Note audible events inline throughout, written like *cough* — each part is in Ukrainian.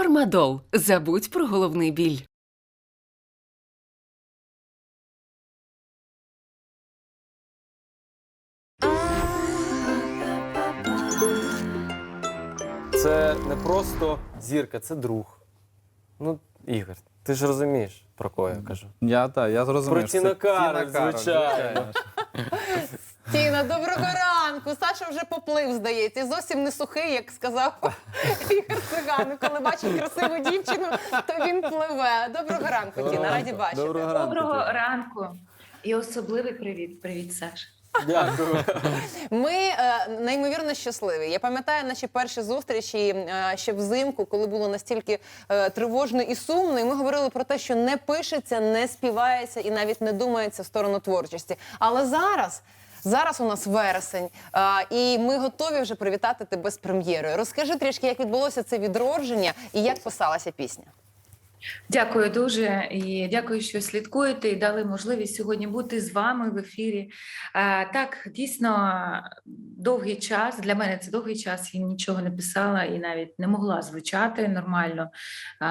Фармадол. Забудь про головний біль. Це не просто зірка, це друг. Ну, Ігор, ти ж розумієш, про кого я кажу. Я так, я зрозумів. Про Тіна Кароль, звичайно. Тіна, доброго ранку. Саша вже поплив, здається. І зовсім не сухий, як сказав *laughs* Ігор Циганик. Коли бачить красиву дівчину, то він пливе. Доброго ранку, Тіна. Раді бачити. Доброго ранку. Доброго ранку і особливий привіт. Привіт, Саш. Дякую. Ми е, неймовірно щасливі. Я пам'ятаю наші перші зустрічі е, ще взимку, коли було настільки е, тривожно і сумно. І ми говорили про те, що не пишеться, не співається і навіть не думається в сторону творчості. Але зараз. Зараз у нас вересень, а, і ми готові вже привітати тебе з прем'єрою. Розкажи трішки, як відбулося це відродження і як писалася пісня. Дякую дуже і дякую, що слідкуєте і дали можливість сьогодні бути з вами в ефірі. Е, так, дійсно, довгий час для мене це довгий час. Я нічого не писала і навіть не могла звучати нормально. Е,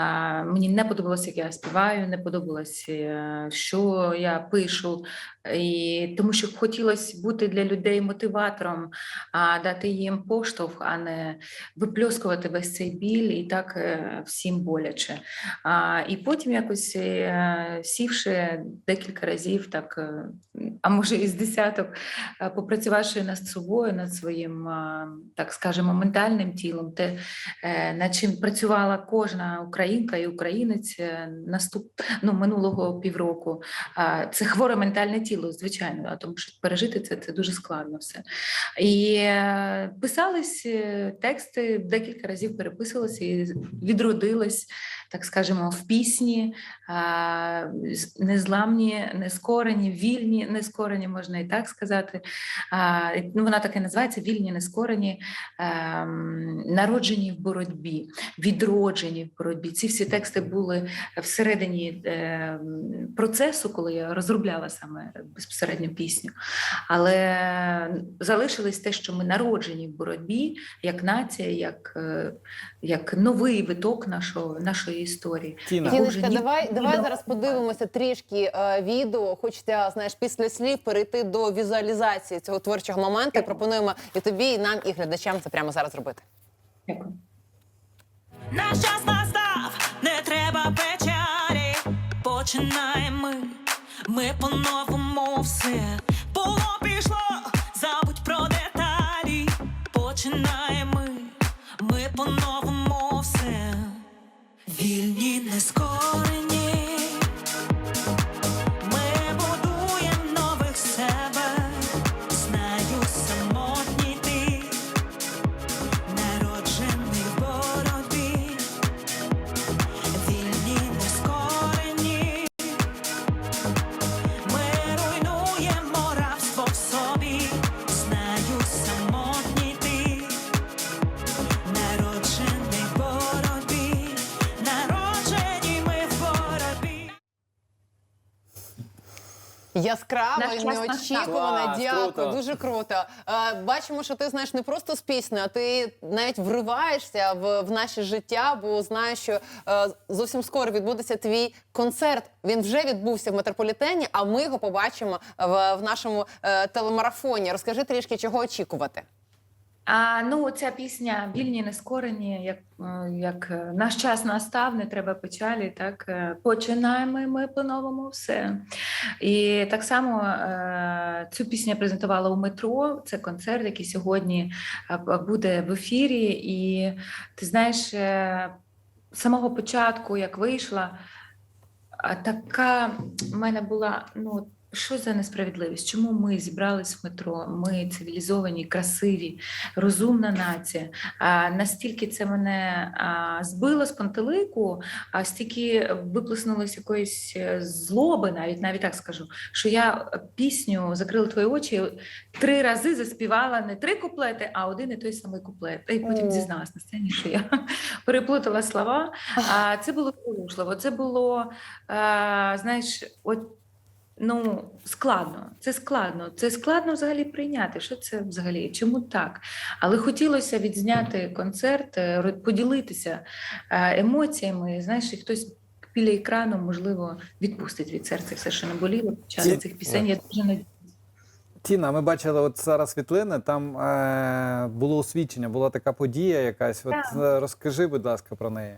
мені не подобалося, як я співаю, не подобалось, е, що я пишу. І тому що хотілося бути для людей мотиватором, а дати їм поштовх, а не випльоскувати весь цей біль і так всім боляче. А, і потім якось е, сівши декілька разів, так, е, а може і з десяток, е, попрацювавши над собою, над своїм, так скажемо, ментальним тілом, те, над чим працювала кожна українка і українець наступ, ну, минулого півроку. Це хворе ментальне тіло, звичайно, тому що пережити це, це дуже складно все. І писались тексти, декілька разів переписувалися і відродились, так скажемо, в пісні, незламні, нескорені, вільні, нескорені, можна і так сказати. Ну, вона так і називається вільні, нескорені, ем, народжені в боротьбі, відроджені в боротьбі. Ці всі тексти були всередині ем, процесу, коли я розробляла саме безпосередньо пісню. Але залишилось те, що ми народжені в боротьбі, як нація, як, е, як новий виток нашого, нашої історії. Тіна, Тіночка, давай, давай зараз подивимося трішки е, відео. Хочеться, знаєш, після слів перейти до візуалізації цього творчого моменту. І пропонуємо і тобі, і нам, і глядачам це прямо зараз робити. Дякую. Наш час настав, не треба печалі. Починаємо ми, ми по-новому все. Було пішло, забудь про деталі. Починаємо ми, ми по-новому. Вільні не Ми Яскраво і неочікувано. Клас, Дякую, круто. дуже круто. Е, Бачимо, що ти знаєш не просто з піснею, а ти навіть вриваєшся в, в наше життя, бо знаєш, що е, зовсім скоро відбудеться твій концерт. Він вже відбувся в метрополітені, а ми його побачимо в, в нашому е, телемарафоні. Розкажи трішки, чого очікувати. А ну, ця пісня вільні, нескорені, як, е, як е, наш час настав, не треба печалі. Так е, починаємо ми по-новому все. І так само цю пісню презентувала у метро. Це концерт, який сьогодні буде в ефірі. І ти знаєш, з самого початку, як вийшла, така в мене була ну. Що за несправедливість? Чому ми зібрались в метро? Ми цивілізовані, красиві, розумна нація. А настільки це мене а, збило з пантелику, а стільки виплеснулось якоїсь е, злоби, навіть навіть так скажу, що я пісню закрила твої очі три рази заспівала не три куплети, а один і той самий куплет. І потім дізналась на сцені, що я *laughs* переплутала слова. А це було порушливо. Це було, а, знаєш, от Ну, складно, це складно. Це складно взагалі прийняти. Що це взагалі? Чому так? Але хотілося відзняти концерт, е, поділитися е, емоціями. Знаєш, і хтось біля екрану, можливо, відпустить від серця все, що наболіло під час Ті- цих пісень. Я дуже надіюся. Тіна, ми бачили от зараз світлини. Там е, було освідчення, була така подія якась. От Так. е, розкажи, будь ласка, про неї.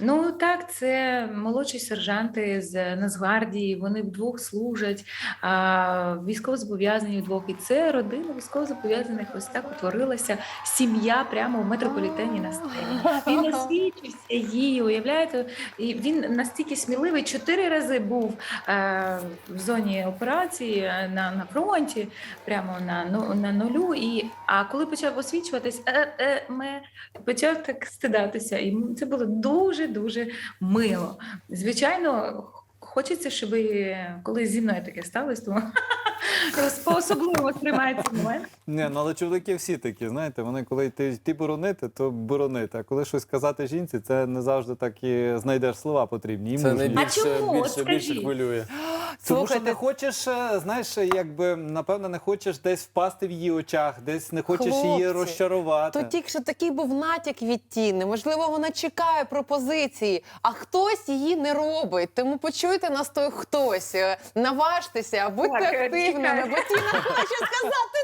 Ну так, це молодші сержанти з Нацгвардії. Вони вдвох служать, а, військовозобов'язані вдвох. І це родина військовозобов'язаних. Ось так утворилася сім'я прямо в метрополітені на сцені. Він освічився її, уявляєте? І він настільки сміливий. Чотири рази був е, в зоні операції е, на, на фронті, прямо на, ну, на нулю. І, а коли почав освічуватись, е, е, ми почав так стидатися. І м- це було дуже дуже мило. Звичайно, хочеться, щоб коли зі мною таке сталося, то по-особливо сприймається момент. Ні, ну але чоловіки всі такі, знаєте, вони коли йти, йти боронити, то боронити. А коли щось сказати жінці, це не завжди так і знайдеш слова потрібні. І Це мужні. найбільше чому? От більше, більше скажіть. хвилює. *gasps* Тому що Слухайте, не хочеш, е, знаєш, якби напевно не хочеш десь впасти в її очах, десь не хочеш її розчарувати. То тільки що такий був натяк від Тіни. Можливо, вона чекає пропозиції, а хтось її не робить. Тому почуйте нас той хтось. Е, Наважтеся, будьте Так, е, чекаю. бо Тіна хоче сказати.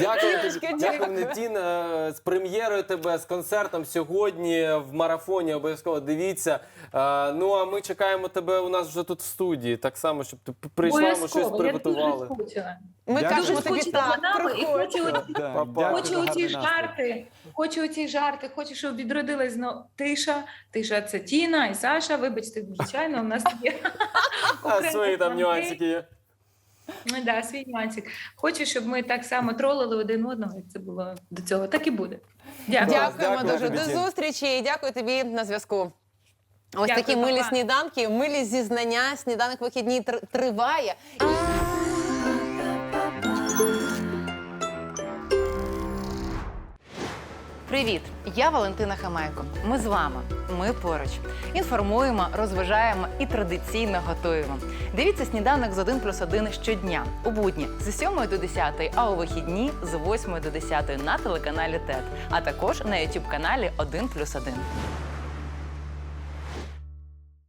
Дякую тобі, дякую, дякую. Тіна. З прем'єрою тебе, з концертом сьогодні в марафоні. Обов'язково дивіться. Е, Ну а ми чекаємо тебе у нас вже тут в студії. Так само, щоб ти прийшла, ми щось Обов'язково. Я приготували. дуже скучила. Ми Дякую. кажемо Дуже тобі скучила так. нами і приходь. хочу оці- Да, Па-па. дякую Хочу оці настрій. жарти, хочу оці жарти, хочу, щоб відродилась знову тиша. Тиша це Тіна і Саша. Вибачте, звичайно, у нас є А свої там нюансики є. Ну, да, свій нюансик. Хочу, щоб ми так само тролили один одного, як це було до цього. Так і буде. Дякую. Дякуємо дякую дуже. тобі, До зустрічі і дякую тобі на зв'язку. Ось Дякую, такі милі па-па. сніданки, милі зізнання. Сніданок вихідні тр- триває. Привіт! Я Валентина Хамайко. Ми з вами. Ми поруч. Інформуємо, розважаємо і традиційно готуємо. Дивіться сніданок з 1 плюс 1 щодня у будні з 7 до 10, а у вихідні з 8 до 10 на телеканалі ТЕТ, а також на YouTube каналі 1 плюс 1.